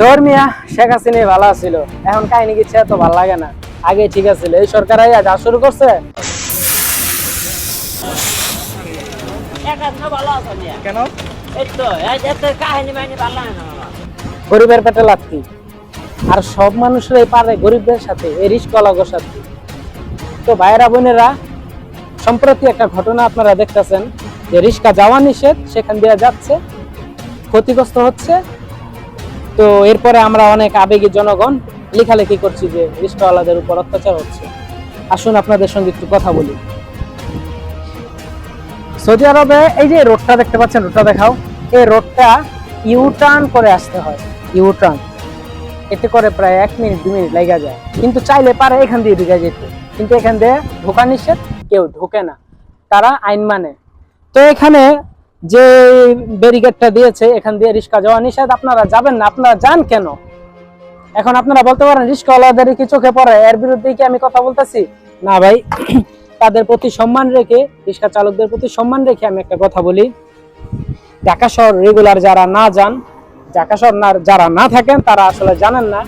ধর্মিয়া শেখ হাসিনা ভালো ছিল এখন কাহিনী কিছু এত ভালো লাগে না। আগে ঠিক আছিল। এই সরকার যা শুরু করছে। কেন? এই এই গরিবের পেটে লাত্তি। আর সব মানুষরাই পারে গরিবদের সাথে এই রিস্কলাগোর সাথে। তো ভাইয়েরা বোনেরা সম্প্রতি একটা ঘটনা আপনারা দেখতেছেন যে রিস্কা যাওয়া নিষেধ সেখান দিয়ে যাচ্ছে। ক্ষতিগ্রস্ত হচ্ছে। তো এরপরে আমরা অনেক আবেগী জনগণ লেখালেখি করছি যে রিস্কাওয়ালাদের উপর অত্যাচার হচ্ছে। আসুন আপনাদের সঙ্গে একটু কথা বলি। সৌদি আরবে এই যে রোডটা দেখতে পাচ্ছেন রোডটা দেখাও। এই রোডটা ইউ টার্ন করে আসতে হয় ইউ টার্ন এতে করে প্রায় এক মিনিট দু মিনিট লেগে যায়। কিন্তু চাইলে পারে এখান দিয়ে ঢুকে যেতে। কিন্তু এখান দিয়ে ঢোকা নিষেধ, কেউ ঢোকে না। তারা আইন মানে। তো এখানে যে ব্যারিকেডটা দিয়েছে, এখান দিয়ে রিক্সা যাওয়া নিষেধ, আপনারা যাবেন না, আপনারা যান কেন? এখন আপনারা বলতে পারেন রিক্সাওয়ালাদের কি চোখে পড়ে? এর বিরুদ্ধে কি আমি কথা বলতেছি? না ভাই, তাদের প্রতি সম্মান রেখে, রিক্সা চালকদের প্রতি সম্মান রেখে আমি একটা কথা বলি। ঢাকা শহর রেগুলার যারা না যান, ঢাকা শহর না যারা না থাকেন, তারা আসলে জানেন না,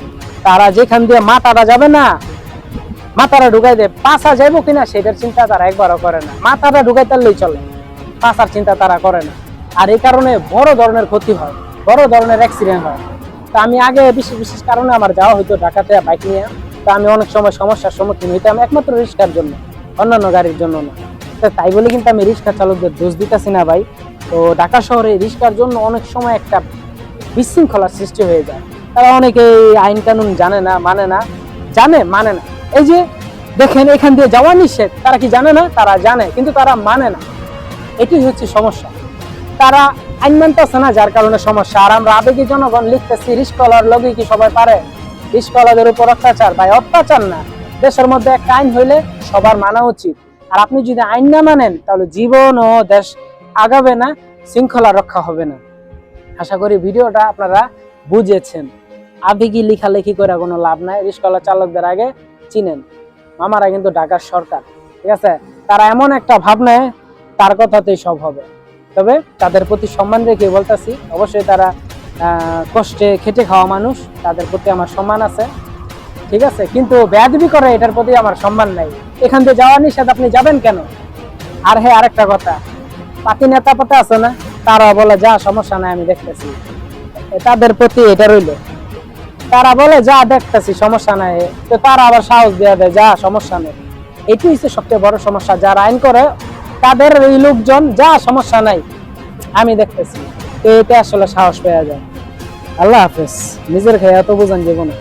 তারা যেখান দিয়ে মাথাটা যাবে না, মাথাটা ঢুকাই দেয় পাশা যাইবো কিনা সেটার চিন্তা তারা একবারও করে না। মাথাটা ঢুকাই তারলেই চলে। পাশার চিন্তা তারা করে না। আর এই কারণে বড় ধরনের ক্ষতি হয়, বড় ধরনের অ্যাক্সিডেন্ট হয়। তা আমি আগে বিশেষ বিশেষ কারণে আমার যাওয়া হতো ঢাকাতে বাইক নিয়ে। তা আমি অনেক সময় সমস্যার সম্মুখীন হইতাম একমাত্র রিক্সার জন্য, অন্যান্য গাড়ির জন্য না। তা তাই বলে কিন্তু আমি রিক্সা চালকদের দোষ দিতেছি না ভাই। তো ঢাকা শহরে রিক্সার জন্য অনেক সময় একটা বিশৃঙ্খলার সৃষ্টি হয়ে যায়। তারা অনেকে এই আইন কানুন জানে না মানে না, জানে মানে না। এই যে দেখেন এখান দিয়ে যাওয়া নিষেধ, তারা কি জানে না? তারা জানে, কিন্তু তারা মানে না। এটি হচ্ছে সমস্যা। তারা আইন মানতেছে না, যার কারণে সমস্যা। আর আমরা আবেগী জনগণ লিখতেছি, রিস্কলার লগে কি সবাই পারে? রিস্কলাদের উপর অত্যাচার। ভাই, অত্যাচার না। দেশের মধ্যে একটা আইন হইলে সবার মানা উচিত। আর আপনি যদি আইন না মানেন, তাহলে জীবন ও দেশ আগাবে না, শৃঙ্খলা রক্ষা হবে না। আশা করি ভিডিওটা আপনারা বুঝেছেন। আবেগী লেখালেখি করে কোনো লাভ নাই। রিস্কলা চালকদের আগে চিনেন। মামারা কিন্তু ঢাকার সরকার। ঠিক আছে? তারা এমন একটা ভাব নেয় তার কথাতেই সব হবে। তবে তাদের প্রতি সম্মান রেখে বলতেছি, অবশ্যই তারা কষ্টে খেটে খাওয়া মানুষ, তাদের প্রতি আমার সম্মান আছে। ঠিক আছে? কিন্তু বেয়াদবি করে এটার প্রতি আমার সম্মান নাই। এখান থেকে যাওয়া নিষেধ আপনি যাবেন কেন? আর হ্যাঁ আরেকটা কথা, পাতি নেতা পাতা আছে না? তারা বলে, যা, সমস্যা নাই, আমি দেখতেছি। তাদের প্রতি এটা রইল। তারা বলে, যা, দেখতেছি, সমস্যা নাই। তো তারা আবার সাহস দেওয়া দেয়, যা, সমস্যা নেই। এটি হচ্ছে সবচেয়ে বড় সমস্যা। যারা আইন করে তাদের এই লোকজন, যা সমস্যা নাই, আমি দেখতেছি। তো এতে আসলে সাহস পেয়ে যায়। আল্লাহ হাফেজ। নিজের খেয়ে এত বোঝান জীবনে।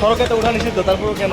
সড়কে তো উঠা নিষিদ্ধ, তারপরেও কেন